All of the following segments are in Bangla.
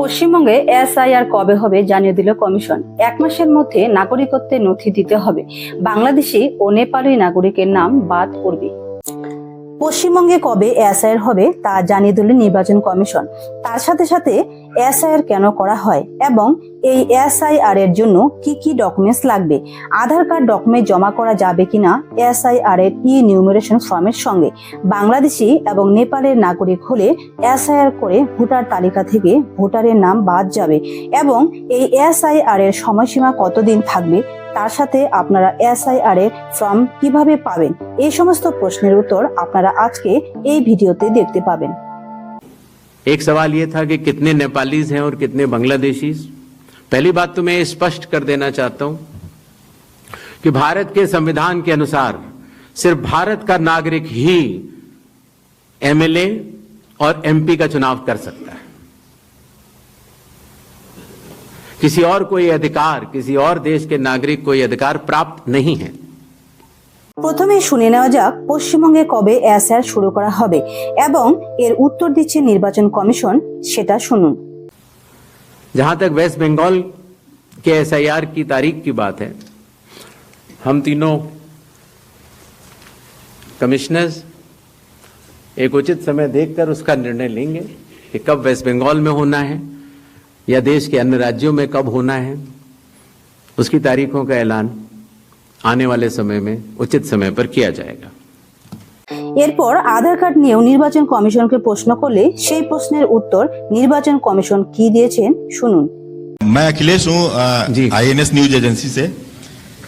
পশ্চিমবঙ্গে এসআইআর কবে হবে জানিয়ে দিল কমিশন। এক মাসের মধ্যে নাগরিকত্বের নথি দিতে হবে। বাংলাদেশি ও নেপালি নাগরিকের নাম বাদ করবে পশ্চিমবঙ্গে কবে এসআইআর হবে তা জানিয়ে দিল নির্বাচন কমিশন। তার সাথে সাথে এসআইআর কেন করা হয় এবং এই এসআইআর এর জন্য কি কি ডকুমেন্টস লাগবে আধার কার্ড ডকুমেন্ট জমা করা যাবে কিনা এসআইআর এর ই নিউমারেশন ফর্মের সঙ্গে বাংলাদেশি এবং নেপালের নাগরিক হলে এসআইআর করে ভোটার তালিকা থেকে ভোটারের নাম বাদ যাবে এবং এই এসআইআর এর সময়সীমা কতদিন থাকবে তার সাথে আপনারা এসআইআর এর ফর্ম কিভাবে পাবেন এই সমস্ত প্রশ্নের উত্তর আপনারা আজকে এই ভিডিওতে দেখতে পাবেন एक सवाल ये था कि कितने नेपालीज हैं और कितने बांग्लादेशीज पहली बात तो मैं ये स्पष्ट कर देना चाहता हूं कि भारत के संविधान के अनुसार सिर्फ भारत का नागरिक ही एमएलए और एमपी का चुनाव कर सकता है किसी और कोई अधिकार किसी और देश के नागरिक को ये अधिकार प्राप्त नहीं है প্রথমে শুনে নেওয়া যাক পশ্চিমবঙ্গে কবে এসআর শুরু করা হবে এবং এর উত্তর দিচ্ছে নির্বাচন কমিশন সেটা শুনুন जहाँ तक वेस्ट बंगाल के एसआईआर की तारीख की बात है, हम तीनों कमिश्नर्स एक उचित समय देखकर उसका निर्णय लेंगे कि कब वेस्ट बंगाल में होना है या देश के अन्य राज्यों में कब होना है। उसकी तारीखों का ऐलान आने वाले समय में उचित समय पर किया जाएगा। এরপর আধার কার্ড নিয়েও নির্বাচন কমিশনকে প্রশ্ন করলে সেই প্রশ্নের উত্তর নির্বাচন কমিশন কি দিয়েছেন শুনুন मैं अखिलेश हूँ जी। आईएनएस न्यूज एजेंसी से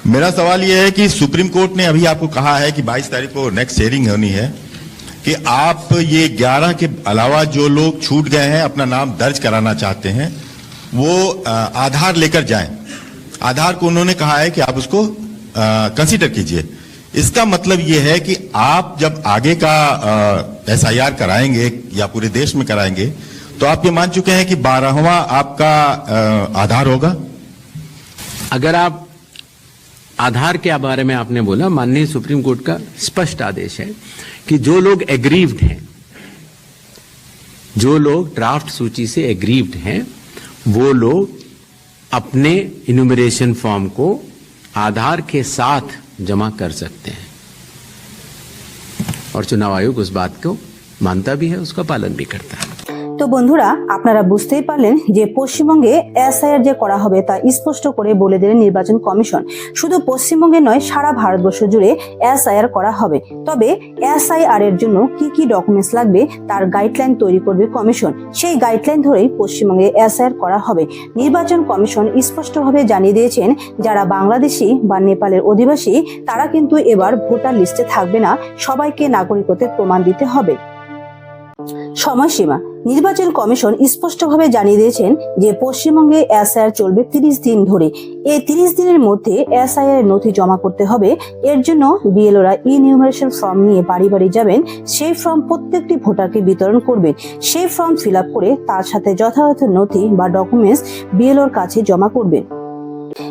मेरा सवाल यह है कि सुप्रीम कोर्ट ने अभी आपको कहा है कि 22 तारीख को नेक्स्ट हेयरिंग होनी है कि आप ये 11 के अलावा जो लोग छूट गए हैं अपना नाम दर्ज कराना चाहते हैं वो अ, आधार लेकर जाएं आधार को उन्होंने कहा है कि आप उसको कंसीडर कीजिए इसका मतलब यह है कि आप जब आगे का एस आई आर कराएँगे या पूरे देश में कराएँगे तो आप ये मान चुके हैं कि बारहवा आपका अ, आधार होगा? अगर आप आधार के बारे में आपने बोला माननीय सुप्रीम कोर्ट का स्पष्ट आदेश है कि जो लोग एग्रीव्ड हैं जो लोग ड्राफ्ट सूची से एग्रीव्ड हैं वो लोग अपने इनुमरेशन फॉर्म को आधार के साथ जमा कर सकते हैं। और चुनाव आयोग उस बात को मानता भी है, उसका पालन भी करता है। তো বন্ধুরা, আপনারা বুঝতেই পারলেন যে পশ্চিমবঙ্গে এসআইআর যে করা হবে তা স্পষ্ট করে বলে দিলেন নির্বাচন কমিশন। শুধু পশ্চিমবঙ্গে নয়, সারা ভারতবর্ষ জুড়ে এসআইআর করা হবে। তবে এসআইআর এর জন্য কি কি ডকুমেন্টস লাগবে তার গাইডলাইন তৈরি করবে কমিশন। সেই গাইডলাইন ধরেই পশ্চিমবঙ্গে এসআইআর করা হবে। নির্বাচন কমিশন স্পষ্টভাবে জানিয়ে দিয়েছেন, যারা বাংলাদেশি বা নেপালের অধিবাসী, তারা কিন্তু এবার ভোটার লিস্টে থাকবে না। সবাইকে নাগরিকত্বের প্রমাণ দিতে হবে। সময়সীমা। নির্বাচন কমিশন স্পষ্টভাবে জানিয়ে দিয়েছেন যে পশ্চিমবঙ্গে এসআইআর চলবে তিরিশ দিন ধরে। এই তিরিশ দিনের মধ্যে এসআইআর নথি জমা করতে হবে। এর জন্য বিএলওরা ই নিউমারেশন ফর্ম নিয়ে বাড়ি বাড়ি যাবেন। সেই ফর্ম প্রত্যেকটি ভোটারকে বিতরণ করবেন। সেই ফর্ম ফিল করে তার সাথে যথাযথ নথি বা ডকুমেন্টস বিএলওর কাছে জমা করবেন।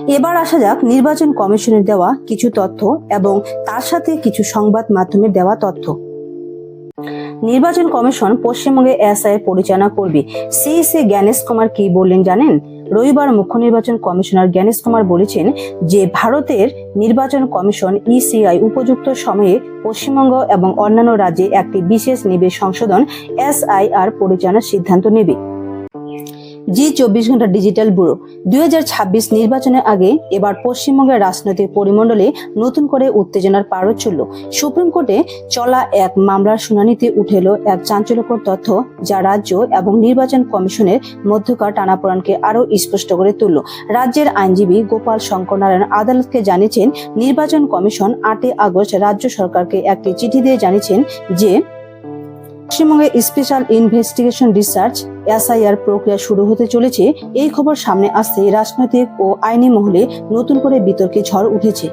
এবার আসা যাক নির্বাচন কমিশনের দেওয়া কিছু তথ্য এবং তার সাথে কিছু সংবাদ মাধ্যমের দেওয়া তথ্য। নির্বাচন কমিশন পশ্চিমবঙ্গে এসআই পরিচালনা করবে। সিইসি জ্ঞানেশ কুমার কি বললেন জানেন? রবিবার মুখ্য নির্বাচন কমিশনার জ্ঞানেশ কুমার বলেছেন যে, ভারতের নির্বাচন কমিশন ইসিআই উপযুক্ত সময়ে পশ্চিমবঙ্গ এবং অন্যান্য রাজ্যে একটি বিশেষ নিবেশ সংশোধন এসআইআর পরিচালনার সিদ্ধান্ত নেবে। জি চব্বিশ ঘণ্টা ডিজিটাল ব্যুরো। দুই নির্বাচনের আগে এবার পশ্চিমবঙ্গের রাজনৈতিক পরিমণ্ডলে নতুন করে উত্তেজনার পারদ চলল সুপ্রিম কোর্টে চলা এক মামলার শুনানিতে উঠে এলো এক চাঞ্চল্যকর তথ্য যা রাজ্য এবং নির্বাচন কমিশনের মধ্যকার টানাপোড়ানকে আরও স্পষ্ট করে তুলল। রাজ্যের আইনজীবী গোপাল শঙ্কর নারায়ণ আদালতকে জানিয়েছেন, নির্বাচন কমিশন আটই আগস্ট রাজ্য সরকারকে একটি চিঠি দিয়ে জানিয়েছেন যে পশ্চিমবঙ্গে স্পেশাল ইনভেস্টিগেশন রিসার্চ, এসআইআর প্রক্রিয়া শুরু হতে চলেছে। এই খবর সামনে আসতে রাজনৈতিক ও আইনি মহলে নতুন করে বিতর্কে ঝড় উঠেছে।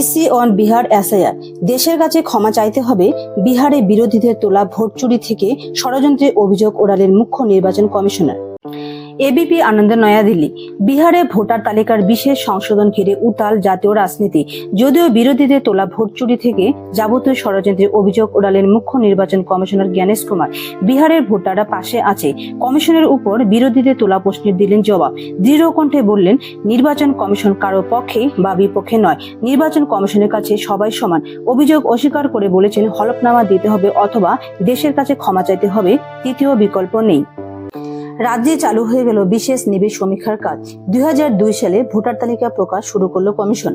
ইসি অন বিহার এসআইআর, দেশের কাছে ক্ষমা চাইতে হবে, বিহারে বিরোধীদের তোলা ভোট চুরি থেকে ষড়যন্ত্রের অভিযোগ ওড়ালেন মুখ্য নির্বাচন কমিশনার। এবিপি আনন্দ নয়াদিল্লি। বিহারে ভোটার তালিকার বিশেষ সংশোধন ঘিরে উতাল জাতীয় রাজনীতি। যদিও বিরোধীদের তোলা ভোট চুরি থেকে যাবতীয় ষড়যন্ত্রের অভিযোগ ওড়ালেন মুখ্য নির্বাচন কমিশনার জ্ঞানেশ কুমার। বিহারের ভোটাররা পাশে আছে। কমিশনের উপর বিরোধীদের তোলা প্রশ্নের দিলেন জবাব। দৃঢ় কণ্ঠে বললেন, নির্বাচন কমিশন কারও পক্ষে বা বিপক্ষে নয়। নির্বাচন কমিশনের কাছে সবাই সমান। অভিযোগ অস্বীকার করে বলেছেন, হলফনামা দিতে হবে অথবা দেশের কাছে ক্ষমা চাইতে হবে, তৃতীয় বিকল্প নেই। রাজ্যে চালু হয়ে গেল বিশেষ নিবিড় সমীক্ষার কাজ। দুই হাজার দুই সালে ভোটার তালিকা প্রকাশ শুরু করল কমিশন।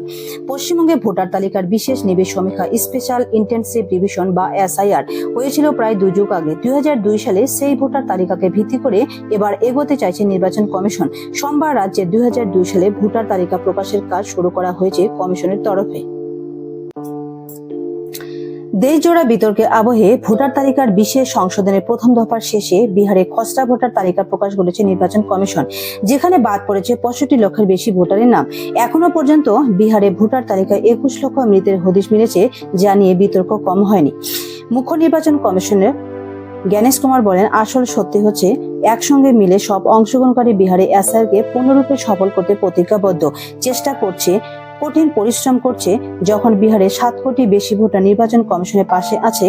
পশ্চিমবঙ্গে ভোটার তালিকার বিশেষ নিবিড় সমীক্ষা, স্পেশাল ইন্টেনসিভ রিভিশন বা এসআইআর, হয়েছিল প্রায় দুই যুগ আগে। দুই হাজার দুই সালে সেই ভোটার তালিকাকে ভিত্তি করে এবার এগোতে চাইছে নির্বাচন কমিশন। সোমবার রাজ্যে দুই হাজার দুই সালে ভোটার তালিকা প্রকাশের কাজ শুরু করা হয়েছে কমিশনের তরফে। দেশজোড়া বিতর্কে আবহে ভোটার তালিকার বিশেষ সংশোধনের প্রথম দফার শেষে বিহারে খসড়া ভোটার তালিকা প্রকাশ করেছে নির্বাচন কমিশন, যেখানে বাদ পড়েছে পঁয়ষট্টি লক্ষের বেশি ভোটারের নাম। এখনও পর্যন্ত বিহারে ভোটার তালিকায় একুশ লক্ষ মৃতের হদিশ মিলেছে, যা নিয়ে বিতর্ক কম হয়নি। মুখ্য নির্বাচন কমিশনের জ্ঞানেশ কুমার বলেন, আসল সত্যি হচ্ছে, একসঙ্গে মিলে সব অংশগ্রহণকারী বিহারে এসআরকে পূর্ণরূপে সফল করতে প্রতিজ্ঞাবদ্ধ। চেষ্টা করছে কঠিন পরিশ্রম করছে যখন বিহারে সাত কোটি বেশি ভোটার নির্বাচন কমিশনের পাশে আছে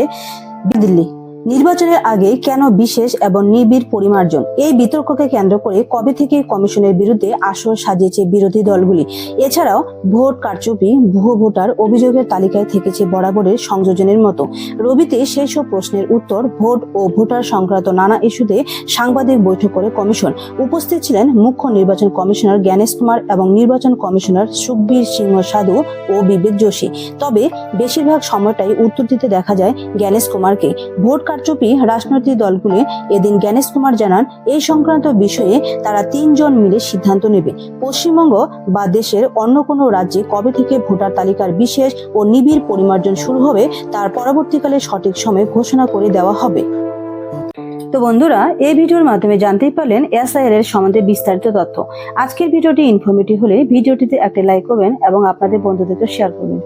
দিল্লি। নির্বাচনের আগে কেন বিশেষ এবং নিবিড় পরিমার্জন? এই বিতর্ককে কেন্দ্র করে কবে থেকে কমিশনের বিরুদ্ধে আসর সাজিয়েছে বিরোধী দলগুলি? এছাড়াও ভোট কারচুপি, ভুয়ো ভোটার অভিযোগের তালিকায় থেকেছে বরাবরের সংযোজনের মতো। রবিতে সেই সব প্রশ্নের উত্তর ভোট ও ভোটার সংক্রান্ত নানা ইস্যুতে সাংবাদিক বৈঠক করে কমিশন। উপস্থিত ছিলেন মুখ্য নির্বাচন কমিশনার জ্ঞানেশ কুমার এবং নির্বাচন কমিশনার সুখবীর সিংহ সাধু ও বিবেক যোশী। তবে বেশিরভাগ সময়টাই উত্তর দিতে দেখা যায় জ্ঞানেশ কুমারকে। ভোট কারচুপি রাজনৈতিক দলগুলি এদিন জ্ঞানেশ কুমার জানান, এই সংক্রান্ত বিষয়ে তারা তিনজন মিলে সিদ্ধান্ত নেবে। পশ্চিমবঙ্গ বা দেশের অন্য কোনো রাজ্যে কবে থেকে ভোটার তালিকার বিশেষ ও নিবিড় পরিমার্জন শুরু হবে, তার পরবর্তীকালে সঠিক সময় ঘোষণা করে দেওয়া হবে। তো বন্ধুরা, এই ভিডিওর মাধ্যমে জানতেই পারলেন এসআইআর এর সম্বন্ধে বিস্তারিত তথ্য। আজকের ভিডিওটি ইনফরমেটিভ হলে ভিডিওটিতে একটা লাইক করবেন এবং আপনাদের বন্ধুদেরকে শেয়ার করবেন।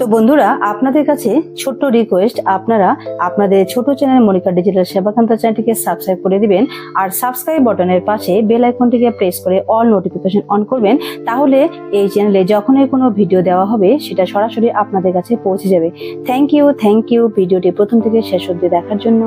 তো বন্ধুরা, আপনাদের কাছে ছোট্ট রিকোয়েস্ট আপনারা আপনাদের ছোট চ্যানেল মনিকা ডিজিটাল সেবাকান্ত চ্যানেলটিকে সাবস্ক্রাইব করে দিবেন, আর সাবস্ক্রাইব বাটনের পাশে বেল আইকনটিকে প্রেস করে অল নোটিফিকেশন অন করবেন, তাহলে এই চ্যানেলে যখনই কোনো ভিডিও দেওয়া হবে, সেটা সরাসরি আপনাদের কাছে পৌঁছে যাবে। থ্যাংক ইউ থ্যাংক ইউ ভিডিওটি প্রথম থেকে শেষ অবধি দেখার জন্য।